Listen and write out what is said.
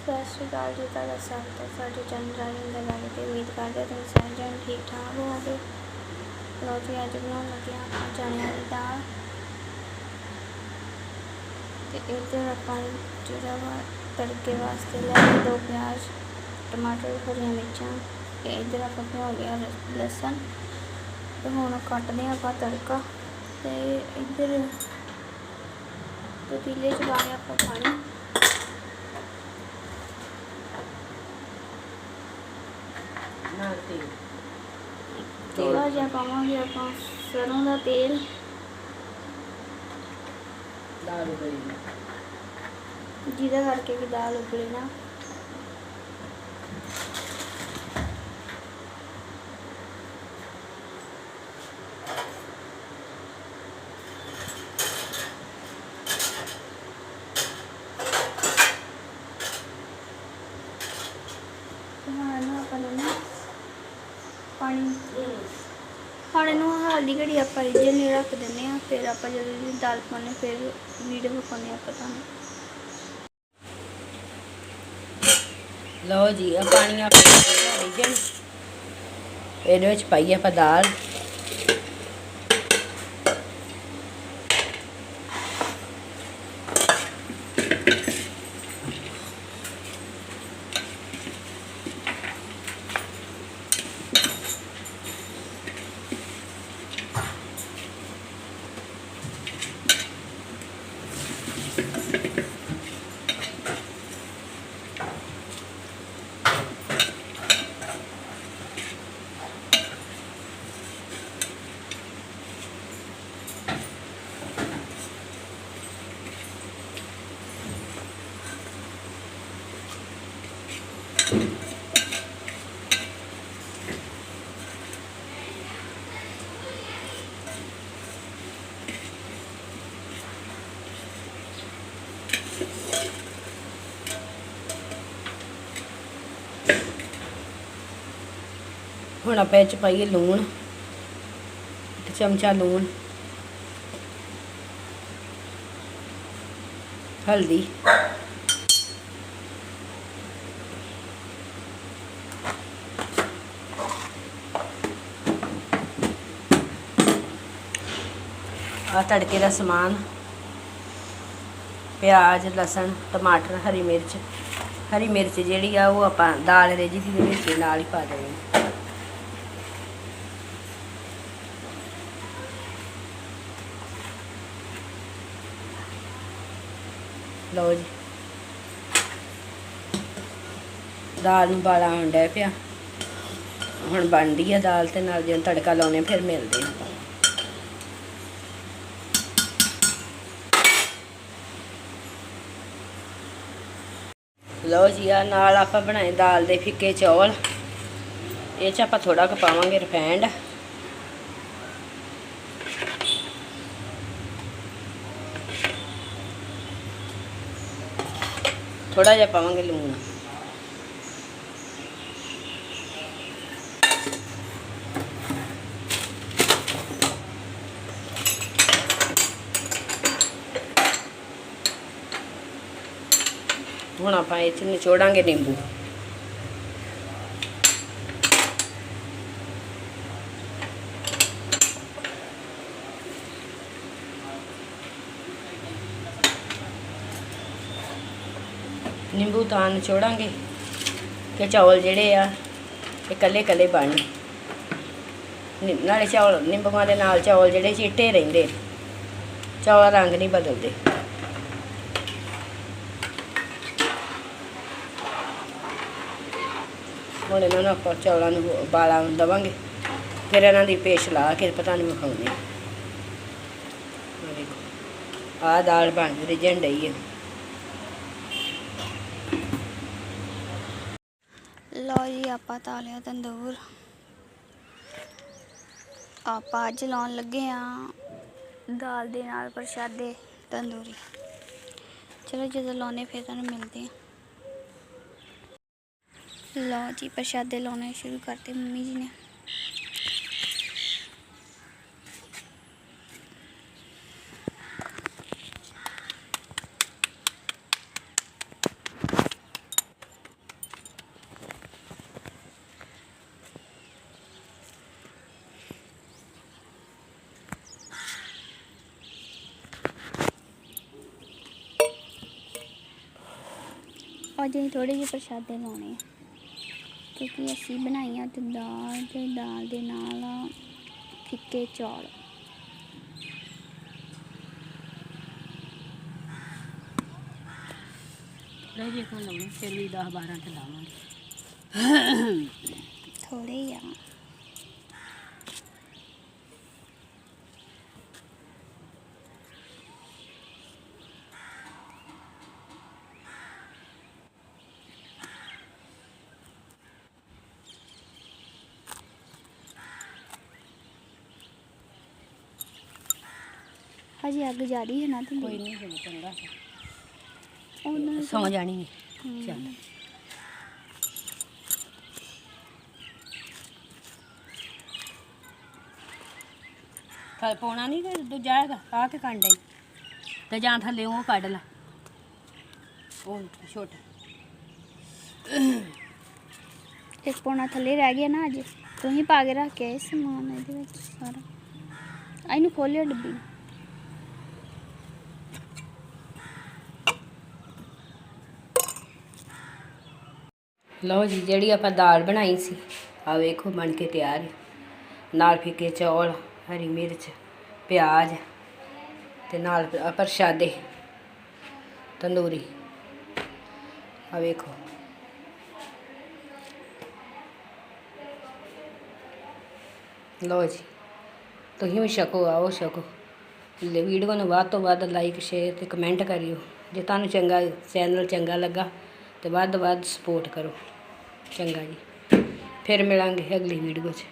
ਸਤਿ ਸ਼੍ਰੀ ਅਕਾਲ ਜੀ ਤੁਹਾਡਾ ਸਵਾਗਤ ਹੈ ਸਾਡੇ ਚੈਨਲ ਰਾਜਨ ਦੇ ਬਾਰੇ ਤੇ ਉਮੀਦ ਕਰਦੇ ਹਾਂ ਤੁਸੀਂ ਸਾਰੇ ਜਣ ਠੀਕ ਠਾਕ ਹੋਵੋਗੇ। ਲੋ ਜੀ, ਅੱਜ ਬਣਾਉਣ ਲੱਗੇ ਹਾਂ ਆਪਾਂ ਚਣਿਆਂ ਦੀ ਦਾਲ। ਤੇ ਇੱਧਰ ਆਪਾਂ ਜਿਹੜਾ ਵਾ ਤੜਕੇ ਵਾਸਤੇ ਲੈ ਕੇ ਦੋ ਪਿਆਜ਼, ਟਮਾਟਰ ਹਰੀਆਂ ਮਿਰਚਾਂ ਤੇ ਇੱਧਰ ਆਪਾਂ ਭਿਓ ਲਿਆ ਲਸਣ। ਤੇ ਹੁਣ ਕੱਟਦੇ ਹਾਂ ਆਪਾਂ ਤੜਕਾ ਤੇ ਇੱਧਰ ਪਤੀਲੇ 'ਚ ਪਾ ਲਿਆ ਆਪਾਂ ਪਾਣੀ। ਥੋੜਾ ਜਿਹਾ ਪਾਵਾਂਗੇ ਆਪਾਂ ਸਰੋਂ ਦਾ ਤੇਲ। ਦਾਲ ਜਿਹਦਾ ਕਰਕੇ ਕਿ ਦਾਲ ਉਬਲੇ ਨਾ ਤੇ ਹੁਣ ਇਹਨੂੰ ਆਪਾਂ ਲੈਣਾ ਪਾਣੀ ਹੁਣ ਇਹਨੂੰ ਹਲਦੀ ਘੜੀ ਆਪਾਂ ਰਿੱਝਣ ਨਹੀਂ ਰੱਖ ਦਿੰਦੇ ਆ ਫਿਰ ਆਪਾਂ ਜਦੋਂ ਇਹਦੀ ਦਾਲ ਪਾਉਂਦੇ ਫਿਰ ਵੀਡੀਓ ਵਿਖਾਉਂਦੇ ਆਪਾਂ ਤੁਹਾਨੂੰ। ਲਓ ਜੀ ਆ ਪਾਣੀ ਆਪਣਾ ਰੀਜਨ ਇਹਦੇ ਵਿੱਚ ਪਾਈਏ ਆਪਾਂ ਦਾਲ। ਹੁਣ ਆਪਾਂ ਇਹ ਚ ਪਾਈਏ ਲੂਣ, ਇੱਕ ਚਮਚਾ ਲੂਣ, ਹਲਦੀ। ਆ ਤੜਕੇ ਦਾ ਸਮਾਨ, ਪਿਆਜ਼, ਲਸਣ, ਟਮਾਟਰ, ਹਰੀ ਮਿਰਚ। ਹਰੀ ਮਿਰਚ ਜਿਹੜੀ ਆ ਉਹ ਆਪਾਂ ਦਾਲ ਰੇਜੀ ਦੀ ਵਿੱਚ ਨਾਲ ਹੀ ਪਾ ਦੇਣੀ। ਲਓ ਜੀ। ਦਾਲ ਨੂੰ ਬਾਲਾ ਆਉਣ ਡਿਆ ਪਿਆ। ਹੁਣ ਬਣਦੀ ਆ ਦਾਲ ਤੇ ਨਾਲ ਜਦੋਂ ਤੜਕਾ ਲਾਉਣੇ ਫਿਰ ਮਿਲਦੇ ਹਾਂ ਲਓ ਜੀ ਆ ਨਾਲ ਆਪਾਂ ਬਣਾਏ ਦਾਲ ਦੇ ਫਿੱਕੇ ਚੌਲ। ਇਹ ਚ ਆਪਾਂ ਥੋੜਾ ਕੁ ਪਾਵਾਂਗੇ ਰਿਫਾਈਂਡ ਥੋੜਾ ਜਿਹਾ ਪਾਵਾਂਗੇ ਲੂਣ। ਹੁਣ ਆਪਾਂ ਇਹ ਚ ਨਿਚੋੜਾਂਗੇ ਨਿੰਬੂ। ਨਿੰਬੂ ਤਾਂ ਨਿਚੋੜਾਂਗੇ ਕਿ ਚੌਲ ਜਿਹੜੇ ਆ, ਇਹ ਕੱਲੇ ਕੱਲੇ ਬਣ ਨਾਲੇ ਚੌਲ, ਨਿੰਬੂਆਂ ਦੇ ਨਾਲ ਚੌਲ ਜਿਹੜੇ ਚਿੱਟੇ ਰਹਿੰਦੇ, ਚੌਲ ਰੰਗ ਨਹੀਂ ਬਦਲਦੇ। ਹੁਣ ਇਹਨਾਂ ਨੂੰ ਆਪਾਂ ਚੌਲਾਂ ਨੂੰ ਉਬਾਲਾ ਦੇਵਾਂਗੇ, ਫਿਰ ਇਹਨਾਂ ਦੀ ਪੇਸ਼ ਲਾ ਕੇ ਪਤਾ ਨਹੀਂ ਵਿਖਾਉਂਦੇ ਆਹ ਆਹ ਦਾਲ ਬਣ ਰਹੀ ਡਈ ਹੈ ਲਓ ਜੀ, ਆਪਾਂ ਤਾਲਿਆ ਤੰਦੂਰ। ਆਪਾਂ ਅੱਜ ਲਾਉਣ ਲੱਗੇ ਆ ਦਾਲ ਦੇ ਨਾਲ ਪ੍ਰਸ਼ਾਦੇ, ਤੰਦੂਰੀ। ਚਲੋ, ਜਦੋਂ ਲਾਉਣੇ ਫਿਰ ਤੁਹਾਨੂੰ ਮਿਲਦੇ ਆ ਲਓ ਜੀ, ਪ੍ਰਸ਼ਾਦੇ ਲਾਉਣੇ ਸ਼ੁਰੂ ਕਰਤੇ ਮੰਮੀ ਜੀ ਨੇ। ਅੱਜ ਅਸੀਂ ਥੋੜੇ ਜਿਹੇ ਪ੍ਰਸ਼ਾਦੇ ਲਾਉਣੇ ਆ। ਕਿਉਂਕਿ ਅਸੀਂ ਬਣਾਈਆਂ ਤੇ ਦਾਲ ਤੇ ਦਾਲ ਦੇ ਨਾਲ ਫਿੱਕੇ ਚੌਲ। ਥੋੜਾ ਜਿਹਾ ਕੋਲ ਲਾਉਣਾ ਫਿਰ ਵੀ 10 12 ਤੇ ਲਾਵਾਂਗੇ ਥੋੜੇ ਹੀ ਆ ਹਜੇ ਅੱਗ ਜਾਰੀ ਹੈ ਨਾ ਤੇ ਕੋਈ ਨਹੀਂ। ਹੋ ਚੰਗਾ ਉਹਨਾਂ ਸੌ ਜਾਣੀ ਹਮ। ਚੱਲ। ਥਲ ਪਾਉਣਾ ਨਹੀਂ ਕਿ ਦੂਜਾ ਹੈਗਾ? ਆ ਕੇ ਕੰਡ ਹੈ? ਤੇ ਜਾਂ ਥੱਲੇ ਉਹ ਕੱਢ ਲੈ। ਉਹ ਛੋਟਾ। ਇੱਕ ਪੌਣਾ ਥੱਲੇ ਰਹਿ ਗਿਆ ਨਾ ਅੱਜ। ਤੁਸੀਂ ਪਾ ਕੇ ਰੱਖ ਕੇ ਆਏ ਸਮਾਨ ਇਹਦੇ ਵਿੱਚ ਸਾਰਾ। ਇਹਨੂੰ ਖੋਲਿਓ ਡੱਬੀ। ਲਓ ਜੀ, ਜਿਹੜੀ ਆਪਾਂ ਦਾਲ ਬਣਾਈ ਸੀ ਆ ਵੇਖੋ ਬਣ ਕੇ ਤਿਆਰ ਹੈ। ਨਾਲ ਫਿੱਕੇ ਚੌਲ, ਹਰੀ ਮਿਰਚ, ਪਿਆਜ਼ ਤੇ ਨਾਲ ਪ੍ਰਸ਼ਾਦੇ, ਤੰਦੂਰੀ। ਆ ਵੇਖੋ। ਲਓ ਜੀ, ਤੁਸੀਂ ਵੀ ਛਕੋ, ਆਓ ਛਕੋ। ਵੀਡੀਓ ਨੂੰ ਵੱਧ ਤੋਂ ਵੱਧ ਲਾਈਕ ਸ਼ੇਅਰ ਤੇ ਕਮੈਂਟ ਕਰਿਓ। ਜੇ ਤੁਹਾਨੂੰ ਚੰਗਾ ਚੈਨਲ ਚੰਗਾ ਲੱਗਾ ਤੇ ਵੱਧ ਤੋਂ ਵੱਧ ਸਪੋਰਟ ਕਰੋ। ਚੰਗਾ ਜੀ। ਫਿਰ ਮਿਲਾਂਗੇ ਅਗਲੀ ਵੀਡੀਓ 'ਚ।